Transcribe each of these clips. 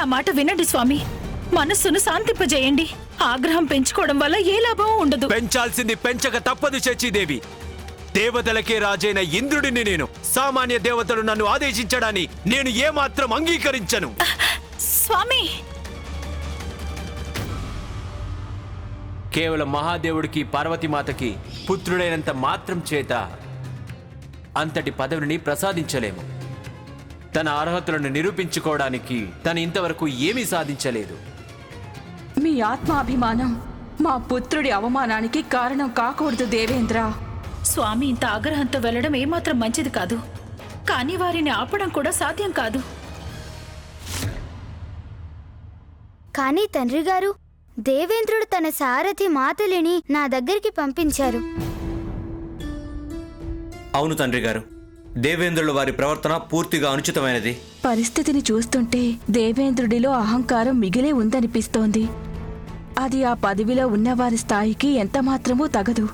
నా మాట వినండి స్వామి. మనస్సును శాంతింపజేయండి. ఆగ్రహం పెంచుకోవడం వల్ల ఏ లాభం ఉండదు. పెంచాల్సింది పెంచక తప్పదు శచీదేవి. దేవతలకే రాజైన ఇంద్రుడిని నేను సామాన్య దేవతలు నన్ను ఆదేశించడాన్ని నేను ఏమాత్రం అంగీకరించను. స్వామి! కేవలం మహాదేవుడికి పార్వతీమాతకి పుత్రుడైనంత మాత్రం చేత అంతటి పదవిని ప్రసాదించలేము. తన అర్హతలను నిరూపించుకోవడానికి తను ఇంతవరకు ఏమీ సాధించలేదు. మీ ఆత్మాభిమానం మా పుత్రుడి అవమానానికి కారణం కాకూడదు దేవేంద్ర. స్వామి ఇంత ఆగ్రహంతో వెళ్ళడం ఏమాత్రం మంచిది కాదు. కానీ వారిని ఆపడం కూడా సాధ్యం కాదు. కానీ తండ్రి గారు దేవేంద్రుడు తన సారథి మాతలిని నా దగ్గరికి పంపించారు. అవును తండ్రి గారు. దేవేంద్రుల వారి ప్రవర్తన పూర్తిగా అనుచితమైనది. పరిస్థితిని చూస్తుంటే దేవేంద్రుడిలో అహంకారం మిగిలే ఉందనిపిస్తోంది. అది ఆ పదవిలో ఉన్నవారి స్థాయికి ఎంతమాత్రమూ తగదు.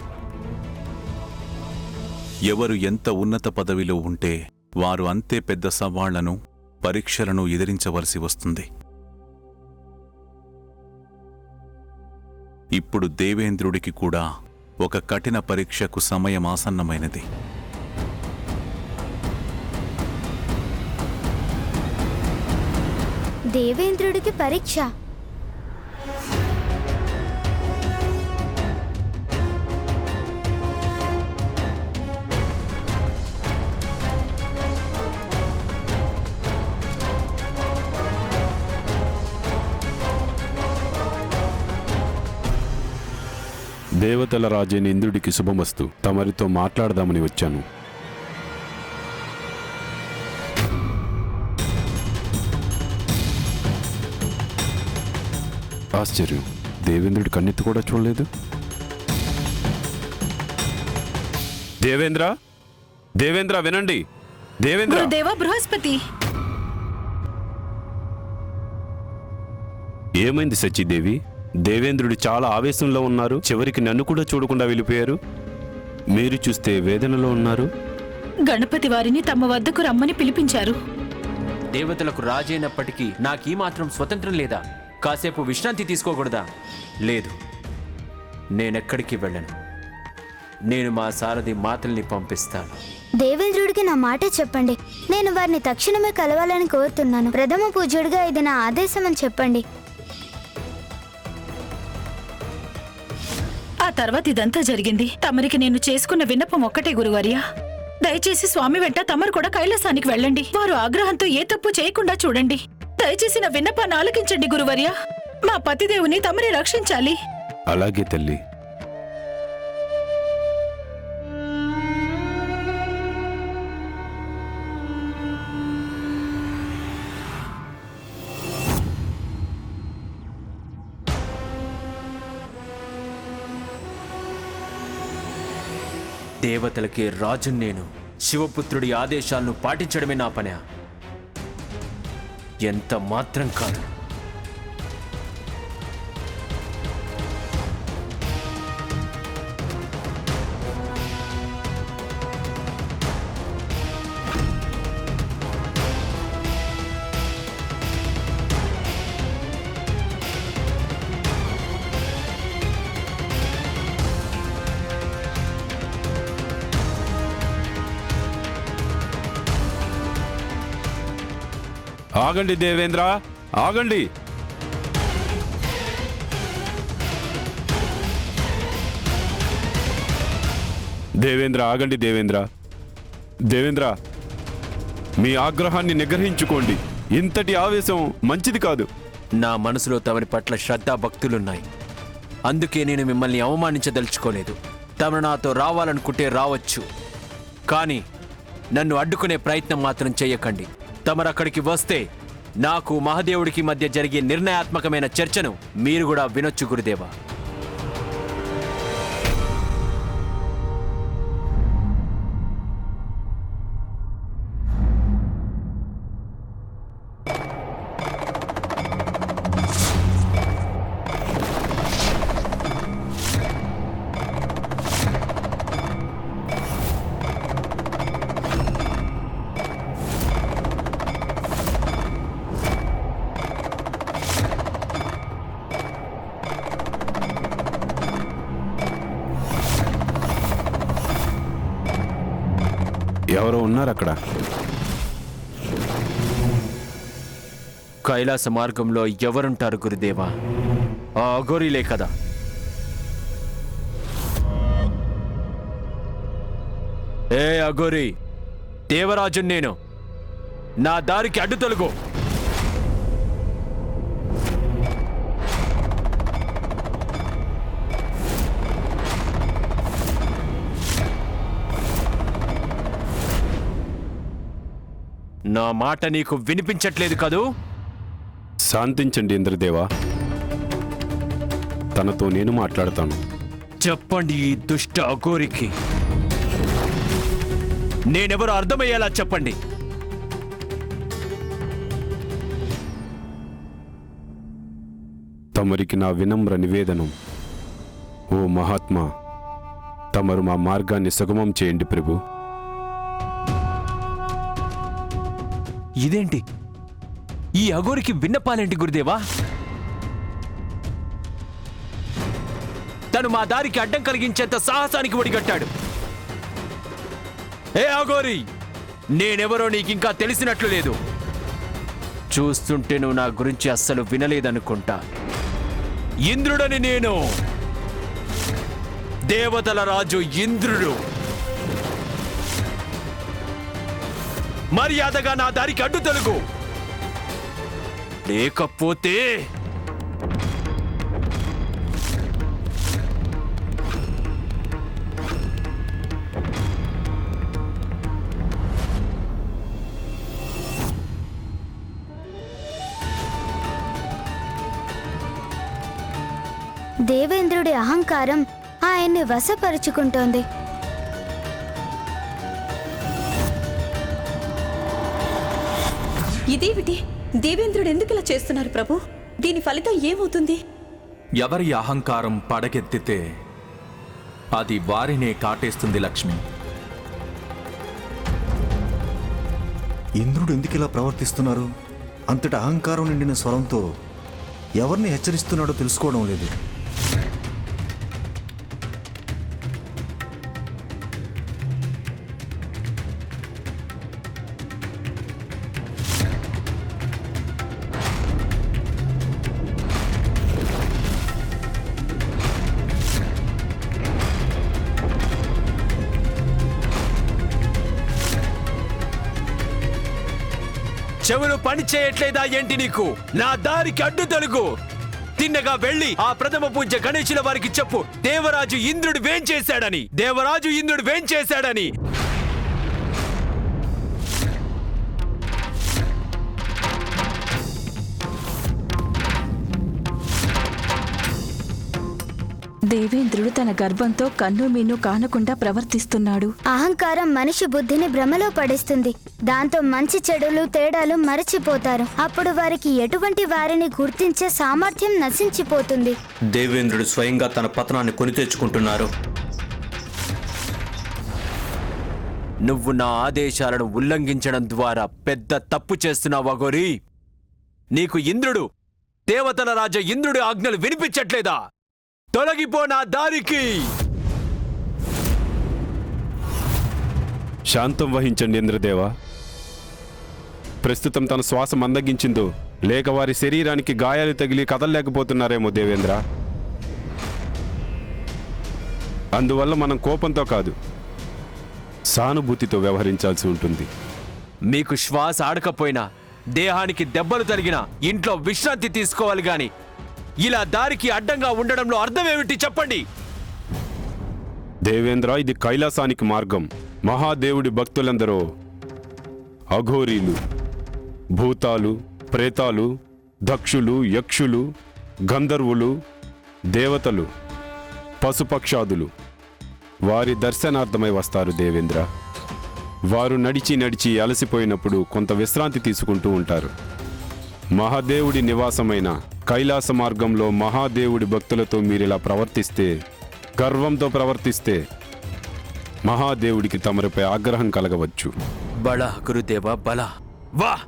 ఎవరు ఎంత ఉన్నత పదవిలో ఉంటే వారు అంతే పెద్ద సవాళ్ళను పరీక్షలను ఎదిరించవలసి వస్తుంది. ఇప్పుడు దేవేంద్రుడికి కూడా ఒక కఠిన పరీక్షకు సమయం ఆసన్నమైనది. దేవేంద్రుడికి పరీక్ష. దేవతల రాజైన ఇంద్రుడికి శుభమస్తు. తమరితో మాట్లాడదామని వచ్చాను. ఆశ్చర్యం. దేవేంద్రుడి కన్నెత్తి కూడా చూడలేదు. దేవేంద్ర? దేవేంద్ర వినండి. దేవేంద్ర! గురుదేవ బృహస్పతి! ఏమైంది సచ్చిదేవి? దేవేంద్రుడు చాలా ఆవేశంలో ఉన్నారు. చివరికి నన్ను కూడా చూడకుండా వెళ్ళిపోయారు. మీరు చూస్తే వేదనలో ఉన్నారు. గణపతి వారిని తమ వద్దకు రమ్మని పిలిపించారు. దేవతలకు రాజైనప్పటికీ నాకీ మాత్రం స్వతంత్రం లేదా? కాసేపు విశ్రాంతి తీసుకోకూడదా? లేదు. నేనెక్కడికి వెళ్ళను. నేను మా సారథి మాతల్ని పంపిస్తాను. దేవేంద్రుడికి నా మాట చెప్పండి. నేను వారిని తక్షణమే కలవాలని కోరుతున్నాను. ప్రథమ పూజ్యుడిగా ఇది నా ఆదేశం అని చెప్పండి. ఆ తర్వాత ఇదంతా జరిగింది. తమరికి నేను చేసుకున్న విన్నపం ఒక్కటే గురువర్య. దయచేసి స్వామి వెంట తమరు కూడా కైలాసానికి వెళ్ళండి. వారు ఆగ్రహంతో ఏ తప్పు చేయకుండా చూడండి. దయచేసి నా విన్నపాన్ని ఆలకించండి గురువర్య. మా పతిదేవుని తమరే రక్షించాలి. అలాగే తల్లి. దేవతలకి రాజు నేను శివపుత్రుడి ఆదేశాలను పాటించడమే నా పని. ఎంత మాత్రం కాదు. ఆగండి దేవేంద్ర ఆగండి. దేవేంద్ర ఆగండి దేవేంద్ర. దేవేంద్ర మీ ఆగ్రహాన్ని నిగ్రహించుకోండి. ఇంతటి ఆవేశం మంచిది కాదు. నా మనసులో తమరి పట్ల శ్రద్ధాభక్తులున్నాయి అందుకే నేను మిమ్మల్ని అవమానించదలుచుకోలేదు. తమరు నాతో రావాలనుకుంటే రావచ్చు. కానీ నన్ను అడ్డుకునే ప్రయత్నం మాత్రం చేయకండి. తమరు అక్కడికి వస్తే నాకు మహాదేవుడికి మధ్య జరిగే నిర్ణయాత్మకమైన చర్చను మీరు కూడా వినొచ్చు గురుదేవా. ఎవరో ఉన్నారు అక్కడ. కైలాస మార్గంలో ఎవరుంటారు గురుదేవా? ఆ అఘోరీలే కదా. ఏ అఘోరి దేవరాజు నేను. నా దారికి అడ్డు తొలగు. నా మాట నీకు వినిపించట్లేదు కదూ? శాంతించండి ఇంద్రదేవా. తనతో నేను మాట్లాడతాను. చెప్పండి ఈ దుష్ట అఘోరికి. నేనెవరో అర్థమయ్యేలా చెప్పండి. తమరికి నా వినమ్ర నివేదనం. ఓ మహాత్మా తమరు మా మార్గాన్ని సుగమం చేయండి ప్రభు. ఇదేంటి? ఈ అఘోరికి విన్నపాలేంటి గురుదేవా? తను మా దారికి అడ్డం కలిగించేంత సాహసానికి ఒడిగట్టాడు. ఏ అఘోరి నేనెవరో నీకింకా తెలిసినట్లు లేదు. చూస్తుంటే నువ్వు నా గురించి అస్సలు వినలేదనుకుంటా. ఇంద్రుడని నేను. దేవతల రాజు ఇంద్రుడు. మర్యాదగా నా దారికి అడ్డు తొలగు. లేకపోతే దేవేంద్రుడి అహంకారం ఆయన్ని వశపరుచుకుంటోంది. ఇదేమిటి? దేవేంద్రుడు ఎందుకు ఇలా చేస్తున్నారు ప్రభు? దీని ఫలితం ఏమవుతుంది? ఎవరి అహంకారం పడకెత్తితే అది వారినే కాటేస్తుంది లక్ష్మి. ఇంద్రుడు ఎందుకు ఇలా ప్రవర్తిస్తున్నారు? అంతటి అహంకారం నిండిన స్వరంతో ఎవరిని హెచ్చరిస్తున్నాడో తెలుసుకోవడం లేదు. పని చేయట్లేదా ఏంటి నీకు? నా దారికి అడ్డు తొలగు. తిన్నగా వెళ్ళి ఆ ప్రథమ పూజ గణేశుల వారికి చెప్పు. దేవరాజు ఇంద్రుడు వేం చేశాడని దేవరాజు ఇంద్రుడు వేం చేశాడని దేవేంద్రుడు తన గర్భంతో కన్ను మీను కానకుండా ప్రవర్తిస్తున్నాడు. అహంకారం మనిషి బుద్ధిని భ్రమలో పడిస్తుంది. దాంతో మంచి చెడులు తేడాలు మరచిపోతారు. అప్పుడు వారికి ఎటువంటి వారిని గుర్తించే సామర్థ్యం నశించిపోతుంది. దేవేంద్రుడు స్వయంగా తన పతనాన్ని కొని తెచ్చుకుంటున్నారు. నువ్వు నా ఆదేశాలను ఉల్లంఘించడం ద్వారా పెద్ద తప్పు చేస్తున్నావు అగోరి నీకు ఇంద్రుడు దేవతల రాజ ఇంద్రుడి ఆజ్ఞలు వినిపించట్లేదా? తొలగిపో నా దారికి. శాంతం వహించండి ఇంద్రదేవా. ప్రస్తుతం తన శ్వాస మందగించిందో లేక వారి శరీరానికి గాయాలు తగిలి కదలలేకపోతున్నారేమో దేవేంద్ర. అందువల్ల మనం కోపంతో కాదు సానుభూతితో వ్యవహరించాల్సి ఉంటుంది. మీకు శ్వాస ఆడకపోయినా దేహానికి దెబ్బలు తగిలినా ఇంట్లో విశ్రాంతి తీసుకోవాలి గాని ఇలా దారికి అడ్డంగా ఉండడంలో అర్థమేమిటి చెప్పండి. దేవేంద్ర ఇది కైలాసానికి మార్గం. మహాదేవుడి భక్తులందరూ అఘోరీలు భూతాలు ప్రేతాలు దక్షులు యక్షులు గంధర్వులు దేవతలు పశుపక్షాదులు. వారి దర్శనార్థమై వస్తారు దేవేంద్ర. వారు నడిచి నడిచి అలసిపోయినప్పుడు కొంత విశ్రాంతి తీసుకుంటూ ఉంటారు. మహాదేవుడి నివాసమైన కైలాస మార్గంలో మహాదేవుడి భక్తులతో మీరిలా ప్రవర్తిస్తే గర్వంతో ప్రవర్తిస్తే మహాదేవుడికి తమరిపై ఆగ్రహం కలగవచ్చు. బల గురుదేవ బల వా!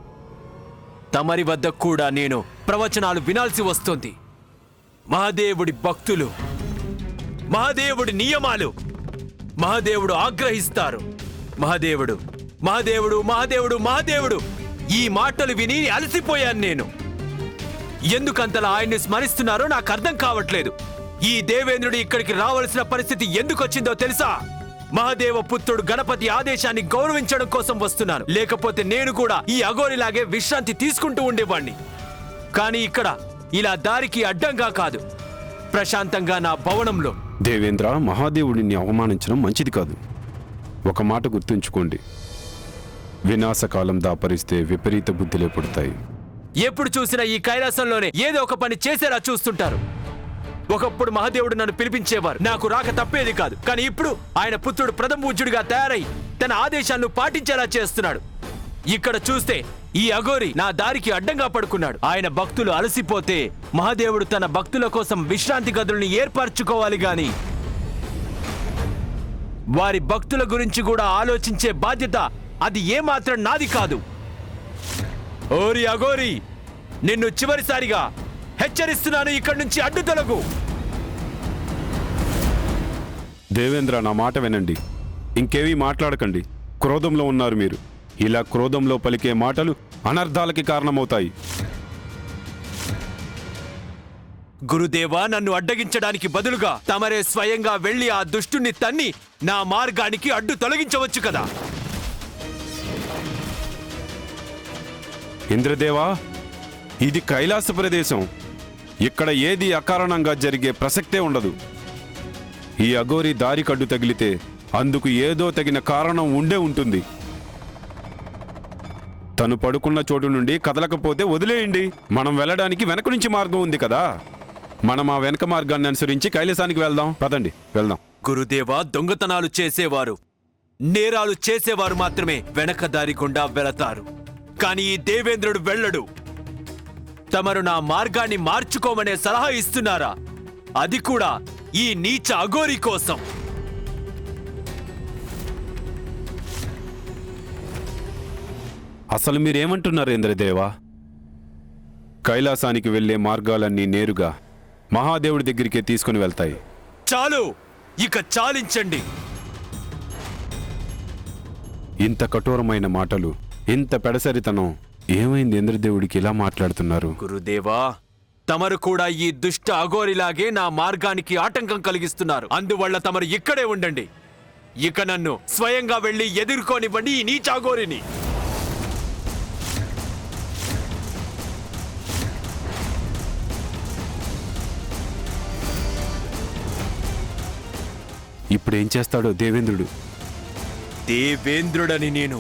తమరి వద్ద కూడా నేను ప్రవచనాలు వినాల్సి వస్తుంది. మహాదేవుడి భక్తులు మహాదేవుడి నియమాలు మహాదేవుడు ఆగ్రహిస్తారు. మహాదేవుడు మహాదేవుడు మహాదేవుడు మహాదేవుడు ఈ మాటలు విని అలసిపోయాను నేను. ఎందుకంతలా ఆయన్ని స్మరిస్తున్నారో నాకు అర్థం కావట్లేదు. ఈ దేవేంద్రుడు ఇక్కడికి రావలసిన పరిస్థితి ఎందుకు వచ్చిందో తెలుసా? మహాదేవ పుత్రుడు గణపతి ఆదేశాన్ని గౌరవించడం కోసం వస్తున్నాను. లేకపోతే నేను కూడా ఈ అఘోరిలాగే విశ్రాంతి తీసుకుంటూ ఉండేవాణ్ణి. కానీ ఇక్కడ ఇలా దారికి అడ్డంగా కాదు. ప్రశాంతంగా నా భవనంలో. దేవేంద్ర మహాదేవుడిని అవమానించడం మంచిది కాదు. ఒక మాట గుర్తుంచుకోండి. వినాశకాలం దాపరిస్తే విపరీత బుద్ధిలే పుడతాయి ఎప్పుడు చూసినా ఈ కైలాసంలోనే ఏదో ఒక పని చేసేలా చూస్తుంటారు. ఒకప్పుడు మహాదేవుడు నన్ను పిలిపించేవారు. నాకు రాక తప్పేది కాదు. కానీ ఇప్పుడు ఆయన పుత్రుడు ప్రథమూజ్యుడిగా తయారై తన ఆదేశాలను పాటించేలా చేస్తున్నాడు. ఇక్కడ చూస్తే ఈ అఘోరి నా దారికి అడ్డంగా పడుకున్నాడు. ఆయన భక్తులు అలసిపోతే మహాదేవుడు తన భక్తుల కోసం విశ్రాంతి గదుల్ని ఏర్పరచుకోవాలి గాని వారి భక్తుల గురించి కూడా ఆలోచించే బాధ్యత అది ఏమాత్రం నాది కాదు. ఓరి అగోరి నిన్ను చివరిసారిగా హెచ్చరిస్తున్నాను ఇక్కడి నుంచి అడ్డు తొలగు. దేవేంద్ర నా మాట వినండి. ఇంకేమీ మాట్లాడకండి. క్రోధంలో ఉన్నారు మీరు. ఇలా క్రోధంలో పలికే మాటలు అనర్థాలకి కారణమవుతాయి. గురుదేవా నన్ను అడ్డగించడానికి బదులుగా తమరే స్వయంగా వెళ్ళి ఆ దుష్టుని తన్ని నా మార్గానికి అడ్డు తొలగించవచ్చు కదా? ఇంద్రదేవా ఇది కైలాస ప్రదేశం ఇక్కడ ఏది అకారణంగా జరిగే ప్రసక్తే ఉండదు. ఈ అఘోరి దారి కడ్డు తగిలితే అందుకు ఏదో తగిన కారణం ఉండే ఉంటుంది. తను పడుకున్న చోటు నుండి కదలకపోతే వదిలేయండి. మనం వెళ్ళడానికి వెనక నుంచి మార్గం ఉంది కదా. మనం ఆ వెనక మార్గాన్ని అనుసరించి కైలాసానికి వెళ్దాం. పదండి వెళ్దాం. గురుదేవా దొంగతనాలు చేసేవారు. నేరాలు చేసేవారు మాత్రమే వెనక దారి గుండా వెళతారు. కానీ ఈ దేవేంద్రుడు వెళ్ళడు. తమరు నా మార్గాన్ని మార్చుకోమనే సలహా ఇస్తున్నారా? అది కూడా ఈ నీచ అఘోరి కోసం. అసలు మీరేమంటున్నారు ఇంద్రదేవా? కైలాసానికి వెళ్ళే మార్గాలన్నీ నేరుగా మహాదేవుడి దగ్గరికే తీసుకుని వెళ్తాయి. చాలు! ఇక చాలించండి. ఇంత కఠోరమైన మాటలు ఇంత పెడసరితనం. ఏమైంది ఇంద్రదేవుడికి ఇలా మాట్లాడుతున్నారు? గురుదేవా తమరు కూడా ఈ దుష్ట అఘోరిలాగే నా మార్గానికి ఆటంకం కలిగిస్తున్నారు. అందువల్ల తమరు ఇక్కడే ఉండండి. ఇక నన్ను స్వయంగా వెళ్ళి ఎదుర్కోనివ్వండి ఈ నీచ అఘోరిని ఇప్పుడు ఏం చేస్తాడో దేవేంద్రుడు? దేవేంద్రుడని నేను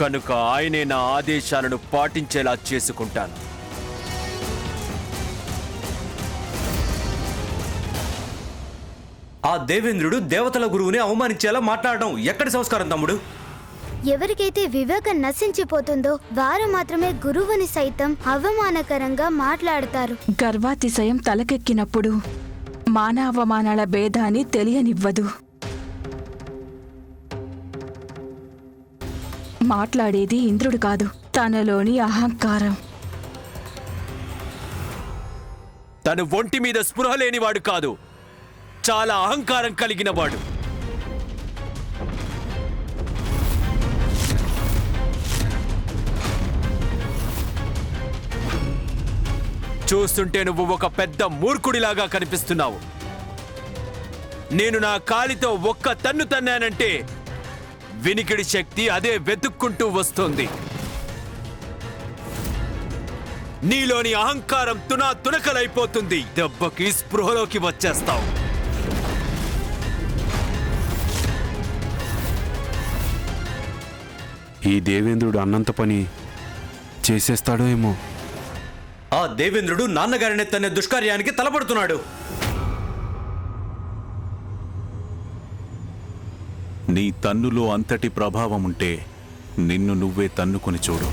కనుక ఆయనే నా ఆదేశాలను పాటించేలా చేసుకుంటాను. ఆ దేవేంద్రుడు దేవతల గురువుని అవమానించేలా మాట్లాడడం ఎక్కడి సంస్కారం తమ్ముడు? ఎవరికైతే వివేకం నశించిపోతుందో వారు మాత్రమే గురువుని సైతం అవమానకరంగా మాట్లాడతారు. గర్వాతిశయం తలకెక్కినప్పుడు మానవమానాల భేదాన్ని తెలియనివ్వదు. మాట్లాడేది ఇంద్రుడు కాదు. తనలోని అహంకారం. తను ఒంటి మీద స్పృహ లేనివాడు కాదు. చాలా అహంకారం కలిగిన వాడు. చూస్తుంటే నువ్వు ఒక పెద్ద మూర్ఖుడిలాగా కనిపిస్తున్నావు. నేను నా కాలితో ఒక్క తన్ను తన్నానంటే వినికిడి శక్తి అదే వెతుక్కుంటూ వస్తుంది. నీలోని అహంకారం తునా తునకలైపోతుంది దెబ్బకి స్పృహలోకి వచ్చేస్తావు. ఈ దేవేంద్రుడు అన్నంత పని చేసేస్తాడో ఏమో? ఆ దేవేంద్రుడు నాన్నగారిని తన దుష్కార్యానికి తలపడుతున్నాడు. నీ తన్నులో అంతటి ప్రభావం ఉంటే నిన్ను నువ్వే తన్నుకొని చూడు.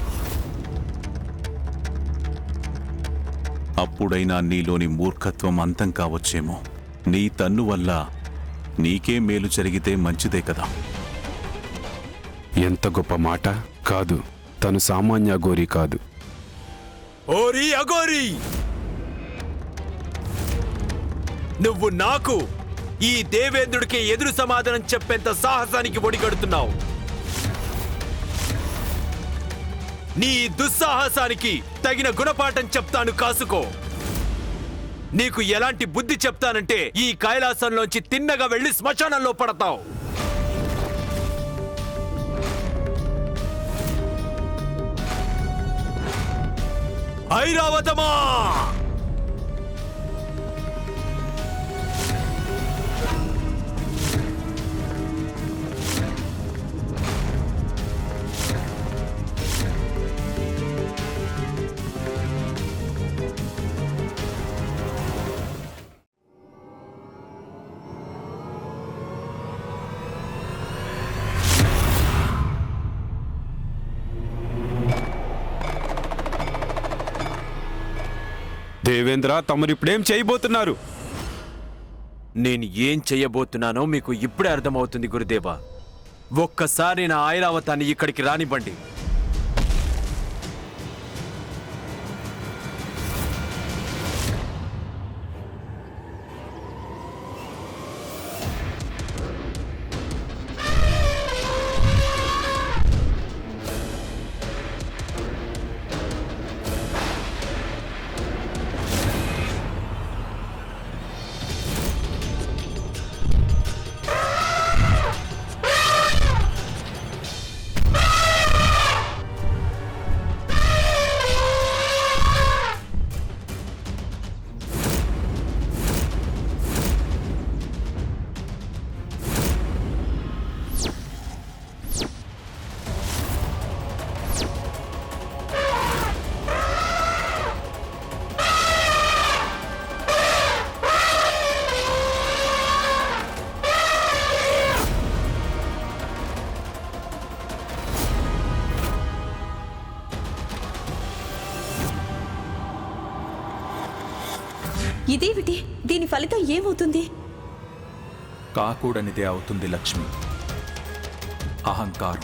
అప్పుడైనా నీలోని మూర్ఖత్వం అంతం కావచ్చేమో. నీ తన్ను వల్ల నీకే మేలు జరిగితే మంచిదే కదా. ఎంత గొప్ప మాట? కాదు తను సామాన్య గోరి కాదు. ఓరి అగోరి నువ్వు నాకు ఈ దేవేంద్రుడికి ఎదురు సమాధానం చెప్పేంత సాహసానికి ఒడిగడుతున్నావు. నీ దుస్సాహసానికి తగిన గుణపాఠం చెప్తాను కాసుకో. నీకు ఎలాంటి బుద్ధి చెప్తానంటే ఈ కైలాసంలోంచి తిన్నగా వెళ్ళి శ్మశానంలో పడతావు. ఐరావతమా! దేవేంద్ర తమరిప్పుడేం చేయబోతున్నారు? నేను ఏం చేయబోతున్నానో మీకు ఇప్పుడే అర్థమవుతుంది గురుదేవా. ఒక్కసారి నా ఐరావతాన్ని ఇక్కడికి రానివ్వండి. ఇదేమిటి? దీని ఫలితం ఏమవుతుంది? కాకూడనిదే అవుతుంది లక్ష్మి. అహంకారం.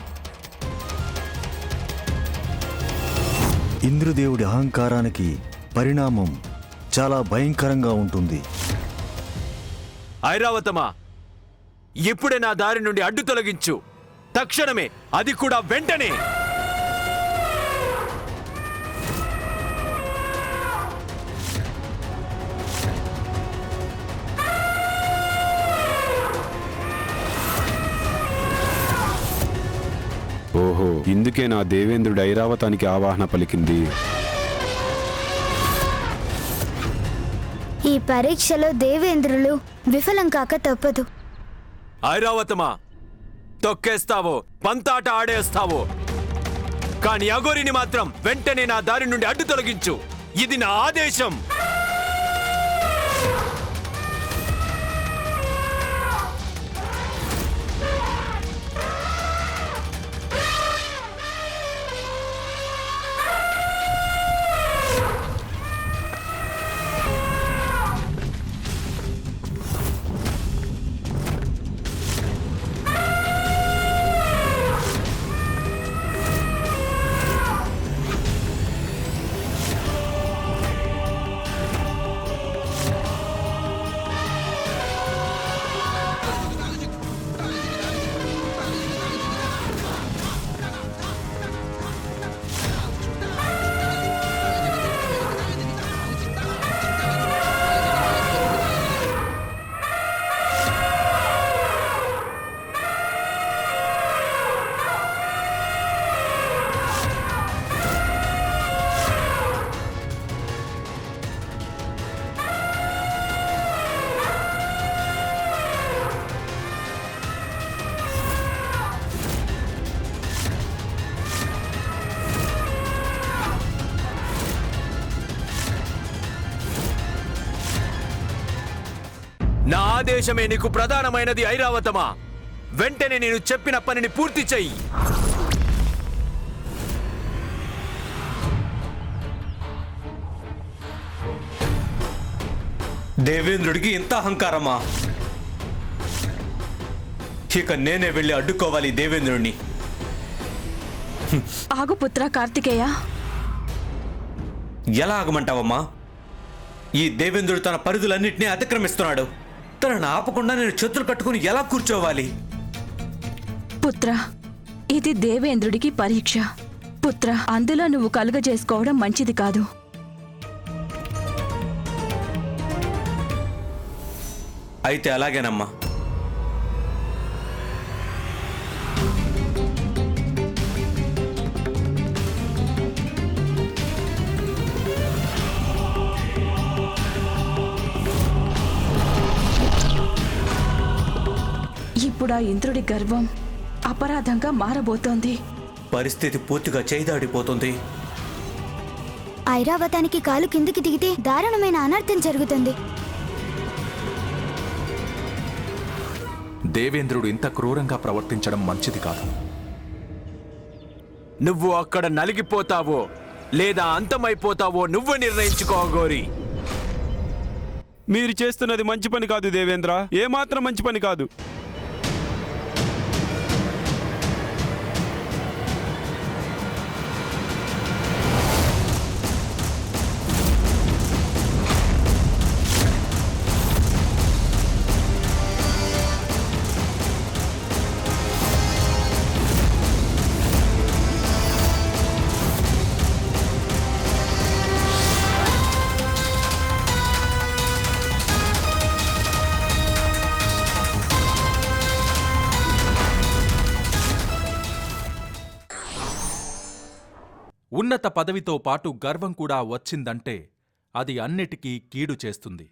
ఇంద్రదేవుడి అహంకారానికి పరిణామం చాలా భయంకరంగా ఉంటుంది. ఐరావతమా? ఇప్పుడే నా దారి నుండి అడ్డు తొలగించు. తక్షణమే అది కూడా వెంటనే. ఇందుకే నా దేవేంద్రుడు ఐరావతానికి ఆవాహన పలికింది? ఈ పరీక్షలో దేవేంద్రులు విఫలం కాక తప్పదు. ఐరావతమా? తొక్కేస్తావో పంతాట ఆడేస్తావో. కానీ అగోరిని మాత్రం వెంటనే నా దారి నుండి అడ్డు తొలగించు. ఇది నా ఆదేశం. ఆదేశమే నీకు ప్రధానమైనది ఐరావతమా? వెంటనే నేను చెప్పిన పనిని పూర్తి చెయ్యి. దేవేంద్రుడికి ఇంత అహంకారమా? ఇక నేనే వెళ్ళి అడ్డుకోవాలి దేవేంద్రుడిని ఆగు పుత్ర కార్తికేయ. ఎలా ఆగమంటావమ్మా? ఈ దేవేంద్రుడు తన పరిధులన్నింటినీ అతిక్రమిస్తున్నాడు. తనను ఆపకుండా నేను చేతులు కట్టుకుని ఎలా కూర్చోవాలి? పుత్ర ఇది దేవేంద్రుడికి పరీక్ష. పుత్ర అందులో నువ్వు కలుగజేసుకోవడం మంచిది కాదు. అయితే అలాగేనమ్మా. ఇప్పుడు ఆ ఇంద్రుడి గర్వం అపరాధంగా మారబోతోంది. పరిస్థితి పూర్తిగా చేయిదాడిపోతుంది ఐరావతానికి కాలు కిందికి దిగితే దారుణమైన అనర్థం జరుగుతుంది. దేవేంద్రుడు ఇంత క్రూరంగా ప్రవర్తించడం మంచిది కాదు. నువ్వు అక్కడ నలిగిపోతావో లేదా అంతమైపోతావో నువ్వు నిర్ణయించుకో గోరి. మీరు చేస్తున్నది మంచి పని కాదు దేవేంద్ర. ఏమాత్రం మంచి పని కాదు. ఉన్నత పదవితో పాటు గర్వం కూడా వచ్చిందంటే అది అన్నిటికీ కీడు చేస్తుంది.